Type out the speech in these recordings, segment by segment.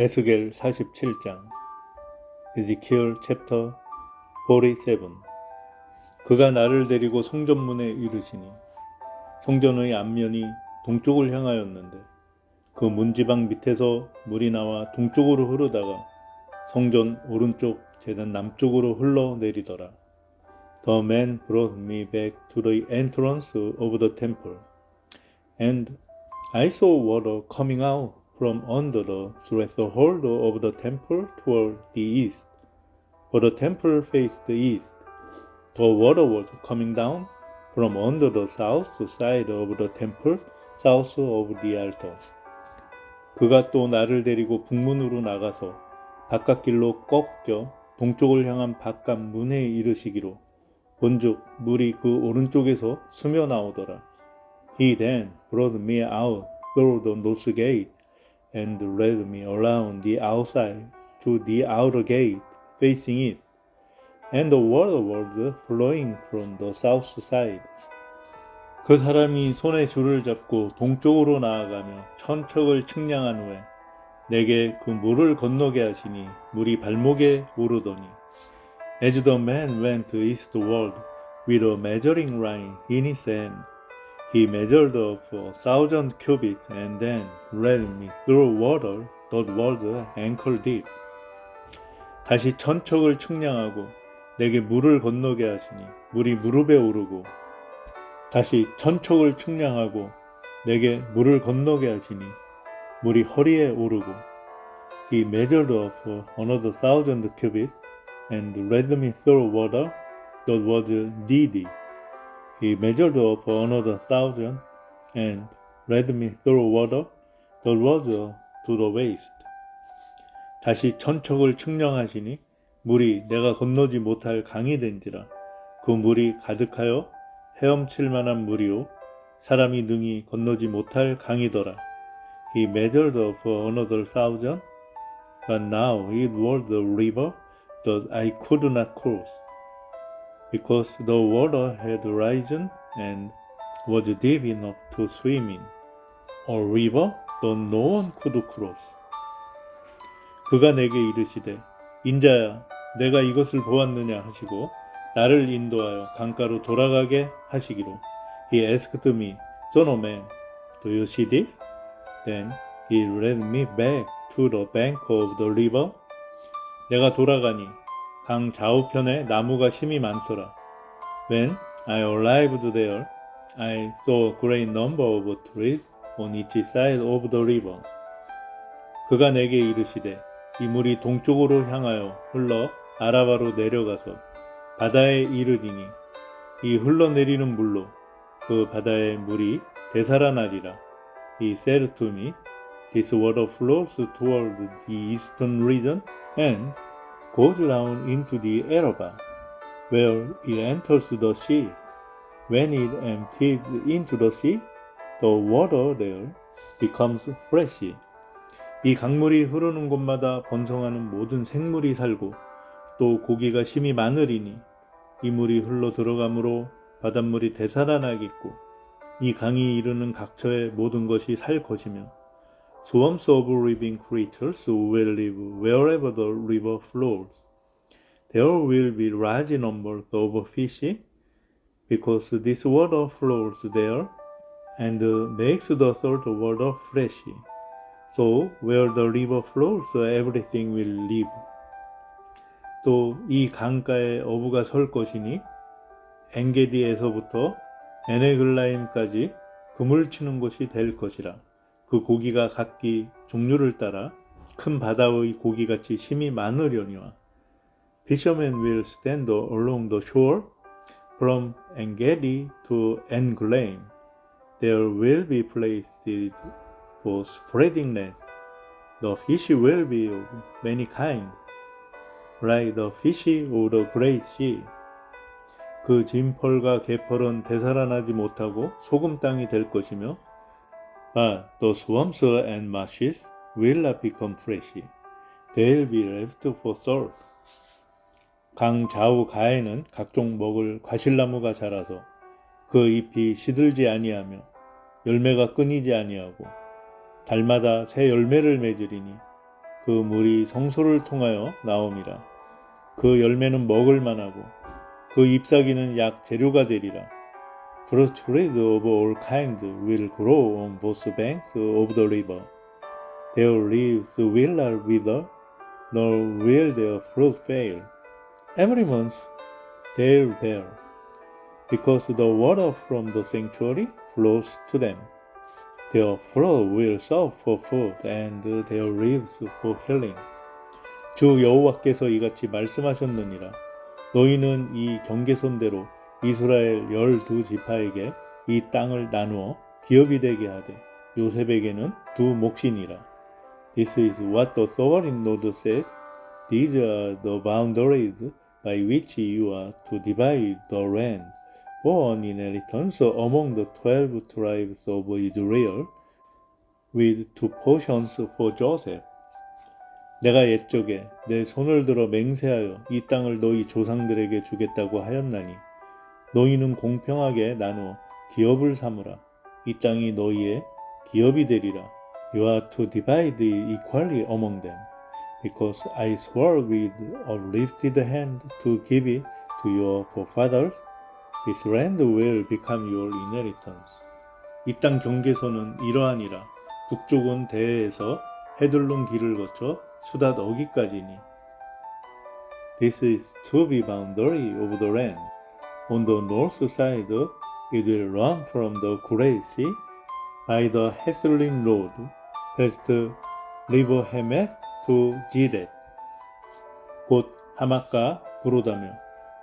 에스겔 47장 에지키엘 챕터 47 그가 나를 데리고 성전문에 이르시니 성전의 앞면이 동쪽을 향하였는데 그 문지방 밑에서 물이 나와 동쪽으로 흐르다가 성전 오른쪽 제단 남쪽으로 흘러내리더라. The man brought me back to the entrance of the temple, and I saw water coming out from under the threshold of the temple toward the east. For the temple faced the east. The water was coming down from under the south side of the temple, south of the altar. 그가 또 나를 데리고 북문으로 나가서 바깥길로 꺾여 동쪽을 향한 바깥 문에 이르시기로 본즉 물이 그 오른쪽에서 스며 나오더라. He then brought me out through the north gate and led me around the outside to the outer gate facing east, and the water was flowing from the south side. 그 사람이 손에 줄을 잡고 동쪽으로 나아가며 천척을 측량한 후에 내게 그 물을 건너게 하시니 물이 발목에 오르더니 As the man went eastward with a measuring line in his hand, he measured up a thousand cubits and then led me through water that was ankle deep. 다시 천척을 측량하고 내게 물을 건너게 하시니 물이 무릎에 오르고 다시 천척을 측량하고 내게 물을 건너게 하시니 물이 허리에 오르고 He measured up another thousand cubits and led me through water that was knee deep. He measured up another thousand and led me through water that was to the waist. 다시 천척을 측량하시니 물이 내가 건너지 못할 강이 된지라 그 물이 가득하여 헤엄칠 만한 물이요 사람이 능히 건너지 못할 강이더라. He measured up another thousand, but now it was the river that I could not cross, because the water had risen and was deep enough to swim in, a river that no one could cross. 그가 내게 이르시되 인자야 내가 이것을 보았느냐 하시고 나를 인도하여 강가로 돌아가게 하시기로 He asked me, Son of man, do you see this? Then he led me back to the bank of the river. 내가 돌아가니 강 좌우편에 나무가 심이 많더라. When I arrived there, I saw a great number of trees on each side of the river. 그가 내게 이르시되 이 물이 동쪽으로 향하여 흘러 아라바로 내려가서 바다에 이르리니 이 흘러내리는 물로 그 바다의 물이 되살아나리라. He said to me, This water flows toward the eastern region and goes down into the Araba, where it enters the sea. When it empties into the sea, the water there becomes fresh. 이 강물이 흐르는 곳마다 번성하는 모든 생물이 살고 또 고기가 심이 많으리니 이 물이 흘러 들어가므로 바닷물이 되살아나겠고 이 강이 이르는 각처의 모든 것이 살 것이며 swarms of living creatures will live wherever the river flows. There will be large numbers of fish because this water flows there and makes the salt water fresh. So where the river flows, everything will live. 또 이 강가에 어부가 설 것이니 엔게디에서부터 에네글라임까지 그물 치는 곳이 될 것이라. 그 고기가 각기 종류를 따라 큰 바다의 고기같이 심이 많으려니와. Fishermen will stand along the shore from Engedi to Englaim. There will be places for spreading nets. The fish will be of many kinds, like the fish of the great sea. 그 진펄과 개펄은 되살아나지 못하고 소금 땅이 될 것이며, but the swamps and marshes will not become fresh. They'll be left for salt. 강 좌우 가에는 각종 먹을 과실나무가 자라서 그 잎이 시들지 아니하며 열매가 끊이지 아니하고 달마다 새 열매를 맺으리니 그 물이 성소를 통하여 나옴이라. 그 열매는 먹을 만하고 그 잎사귀는 약 재료가 되리라. Fruit trees of all kinds will grow on both banks of the river. Their leaves will not wither, nor will their fruit fail. Every month they'll bear, because the water from the sanctuary flows to them. Their fruit will serve for food, and their leaves for healing. 주 여호와께서 이같이 말씀하셨느니라. 너희는 이 경계선대로 이스라엘 열두 지파에게 이 땅을 나누어 기업이 되게 하되 요셉에게는 두 몫이니라. This is what the sovereign Lord says. These are the boundaries by which you are to divide the land for an inheritance among the twelve tribes of Israel, with two portions for Joseph. 내가 옛적에 내 손을 들어 맹세하여 이 땅을 너희 조상들에게 주겠다고 하였나니 너희는 공평하게 나누어 기업을 삼으라. 이 땅이 너희의 기업이 되리라. You are to divide equally among them, because I swore with a lifted hand to give it to your forefathers. This land will become your inheritance. 이 땅 경계선은 이러하니라. 북쪽은 대해에서 헤들론 길을 거쳐 수닷 어기까지니. This is to be boundary of the land. On the north side, it will run from the Gray Sea by the Hesselin Road, past River Hemeth to Gidet. 곧 하막과 부로다며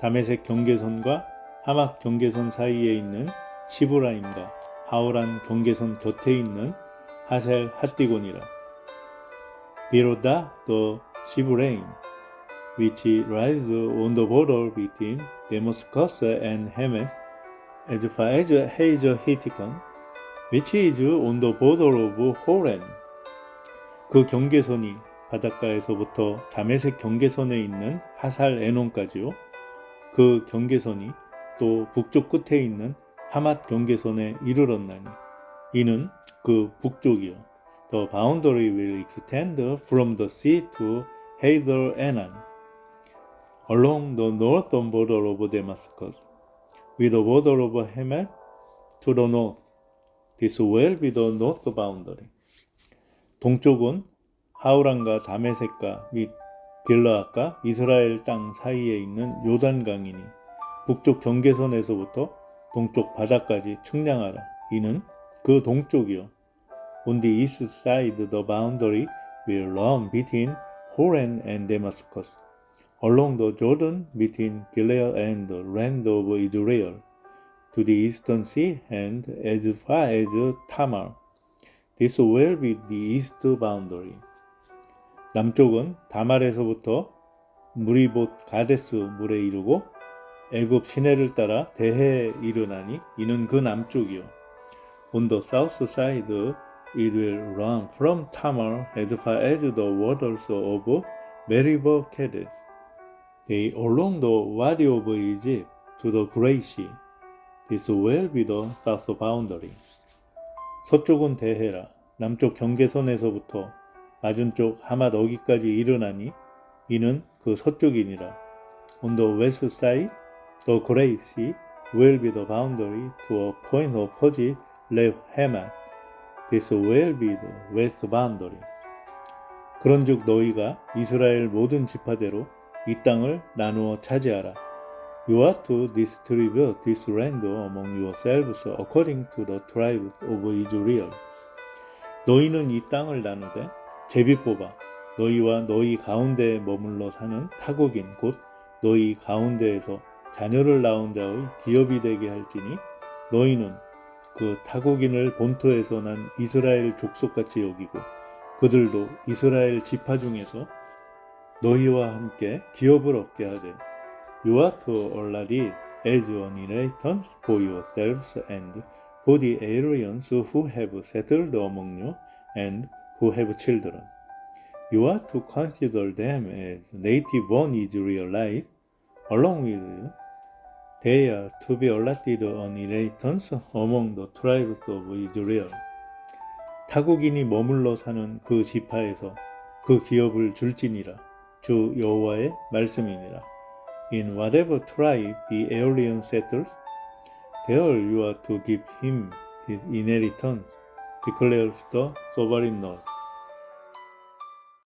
다메섹 경계선과 하막 경계선 사이에 있는 시브라임과 하오란 경계선 곁에 있는 하셀 핫디곤이라. 비로다 the 시브레임, which lies on the border between Damascus and Hamath, as far as Hazer Hittikon, which is on the border of Horan. 그 경계선이 바닷가에서부터 다메섹 경계선에 있는 하살 에논까지요. 그 경계선이 또 북쪽 끝에 있는 하맛 경계선에 이르렀나니 이는 그 북쪽이요. The boundary will extend from the sea to Hazer Enan. Along the northern border of Damascus, with the border of Hamath to the north. This will be the north boundary. 동쪽은 하우란과 다메섹과 및 길라앗과 이스라엘 땅 사이에 있는 요단강이니 북쪽 경계선에서부터 동쪽 바다까지 측량하라. 이는 그 동쪽이요. On the east side the boundary will run between Horan and Damascus. Along the Jordan between Gilead and the land of Israel, to the eastern sea and as far as Tamar. This will be the east boundary. 남쪽은 다말에서부터 무리봇 가데스 물에 이르고 애굽 시내를 따라 대해에 이르나니 이는 그 남쪽이요. On the south side it will run from Tamar as far as the waters of Meribah Kadesh. They along the Wadi of Egypt to the Gray Sea. This will be the south boundary. 서쪽은 대해라. 남쪽 경계선에서부터 맞은쪽 하맛 어기까지 이르나니 이는 그 서쪽이니라. On the west side, the Gray Sea will be the boundary to a point opposite Lev Hamath. This will be the west boundary. 그런즉 너희가 이스라엘 모든 지파대로 이 땅을 나누어 차지하라. You are to distribute this land among yourselves according to the tribes of Israel. 너희는 이 땅을 나누되 제비 뽑아 너희와 너희 가운데에 머물러 사는 타국인 곧 너희 가운데에서 자녀를 낳은 자의 기업이 되게 할지니 너희는 그 타국인을 본토에서 난 이스라엘 족속같이 여기고 그들도 이스라엘 지파 중에서 너희와 함께 기업을 얻게 하되 You are to already as an inheritance for yourselves and for the aliens who have settled among you and who have children. You are to consider them as native born Israelites along with you. They are to be allotted an inheritance among the tribes of Israel. 타국인이 머물러 사는 그 지파에서 그 기업을 줄지니라 주 여호와의 말씀이니라 In whatever tribe the alien settles there you are to give him his inheritance declares the sovereign Lord